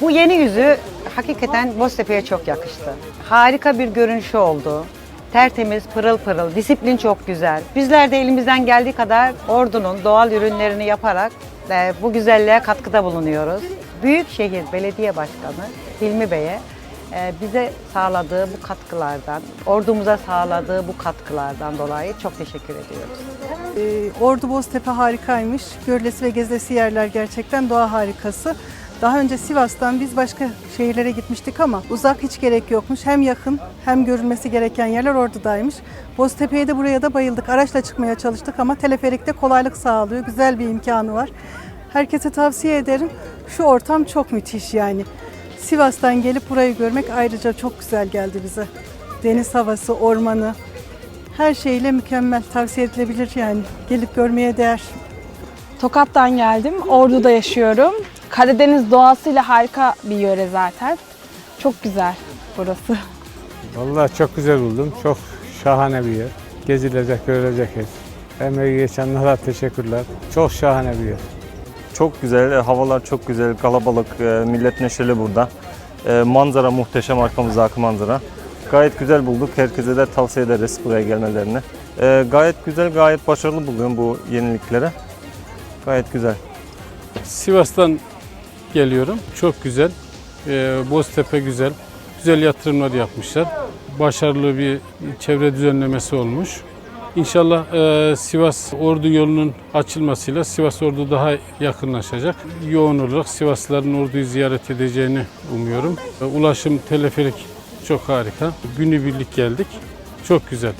Bu yeni yüzü hakikaten Boztepe'ye çok yakıştı. Harika bir görünüşü oldu. Tertemiz, pırıl pırıl, disiplin çok güzel. Bizler de elimizden geldiği kadar Ordu'nun doğal ürünlerini yaparak e, bu güzelliğe katkıda bulunuyoruz. Büyükşehir Belediye Başkanı Hilmi Bey'e e, bize sağladığı bu katkılardan, ordumuza sağladığı bu katkılardan dolayı çok teşekkür ediyoruz. Ee, Ordu Boztepe harikaymış. Görülesi ve gezilesi yerler gerçekten doğa harikası. Daha önce Sivas'tan biz başka şehirlere gitmiştik ama uzak hiç gerek yokmuş. Hem yakın hem görülmesi gereken yerler Ordu'daymış. Boztepe'ye de buraya da bayıldık. Araçla çıkmaya çalıştık ama teleferikte kolaylık sağlıyor. Güzel bir imkanı var. Herkese tavsiye ederim. Şu ortam çok müthiş yani. Sivas'tan gelip burayı görmek ayrıca çok güzel geldi bize. Deniz havası, ormanı, her şeyle mükemmel tavsiye edilebilir yani. Gelip görmeye değer. Tokat'tan geldim. Ordu'da yaşıyorum. Karadeniz doğasıyla harika bir yöre zaten. Çok güzel burası. Vallahi çok güzel buldum. Çok şahane bir yer. Gezilecek, görülecek yer. Emeği geçenlere teşekkürler. Çok şahane bir yer. Çok güzel, e, havalar çok güzel, kalabalık, e, millet neşeli burada. E, Manzara muhteşem, arkamızda akı manzara. Gayet güzel bulduk, herkese de tavsiye ederiz buraya gelmelerini. E, Gayet güzel, gayet başarılı buluyorum bu yenilikleri. Gayet güzel. Sivas'tan geliyorum. Çok güzel. Ee, Boztepe güzel. Güzel yatırımlar yapmışlar. Başarılı bir çevre düzenlemesi olmuş. İnşallah e, Sivas Ordu yolunun açılmasıyla Sivas Ordu daha yakınlaşacak. Yoğun olarak Sivaslıların Ordu'yu ziyaret edeceğini umuyorum. E, Ulaşım teleferik çok harika. Günübirlik geldik. Çok güzel.